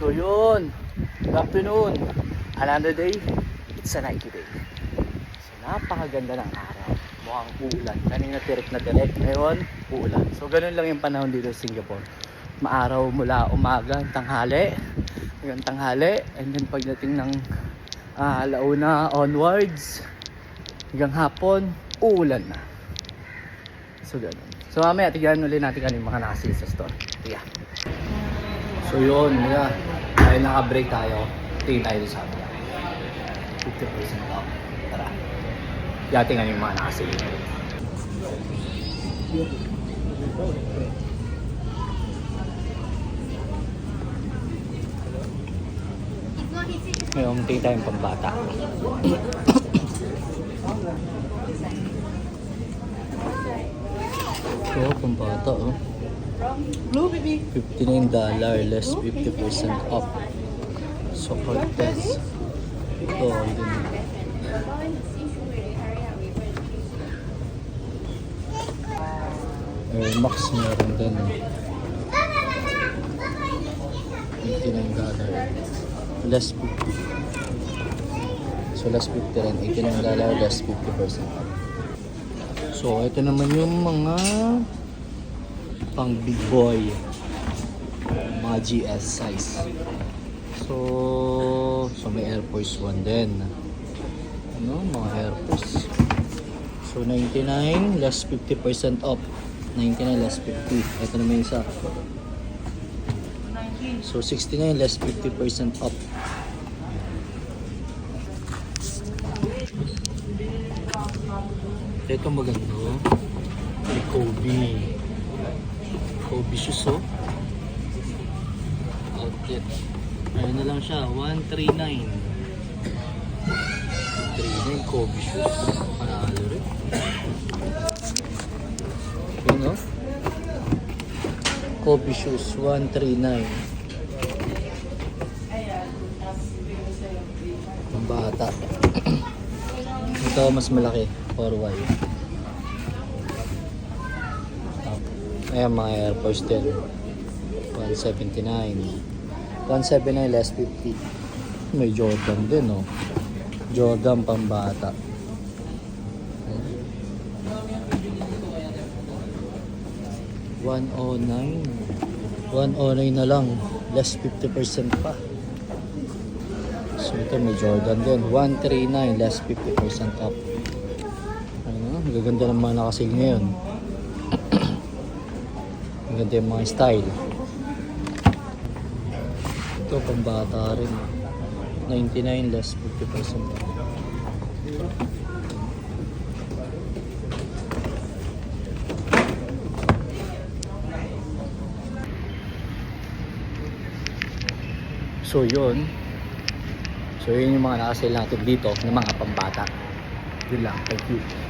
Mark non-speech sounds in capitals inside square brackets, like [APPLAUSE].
So yun, good afternoon. Another day, it's a Nike day. So napakaganda ng araw. Mukhang uulan. Kanina tirik na tirik. Ngayon, uulan. So ganun lang yung panahon dito sa Singapore. Maaraw mula umaga, tanghali, hanggang tanghali, and then pagdating ng ah, alauna onwards, hanggang hapon, uulan na. So ganun. So mamaya, tignan ulit natin yung mga nakasil sa store. Yeah. So yun, yeah. Dahil naka-break tayo, tingin tayo sa amin. 50% off. Tara. Yating nga yung mga nakasil. Ngayon, tingin tayong pambata. So, [COUGHS] pambata oh. Blue, baby. $59 less 50% off. So, Cortez. Ito, din. Air Max meron din. $89 less 50. So, less 50 rin. $89 less 50% off. So, ito naman yung mga pang big boy. Mga GS size. So so may Air Force 1 din. Ano mga Air Force? So 99 less 50% off. 99 less 50 ito naman yung isa. So 69 less 50% off. Ito maganda oh. may Kobe Kobe shoes oh. Outlet. Ayun na lang siya, 139. 139 Kobe shoes. Panalo rin. Yun oh. Kobe shoes, 139. Ang bata. [CLEARS THROAT] Ito mas malaki, 4Y. Ayan mga Air Force din. 179. 179 less 50. May Jordan din oh. Jordan pambata. One oh nine. 109 na lang. Less 50% pa. So ito may Jordan din. 139 less 50% up. Ano, gaganda ng mga nakasil ngayon. Ang ganda yung mga style. Ito pambata rin. 99 less 50%. So yun. So yun yung mga nakasale natin dito ng mga pambata. Yun lang. Thank you.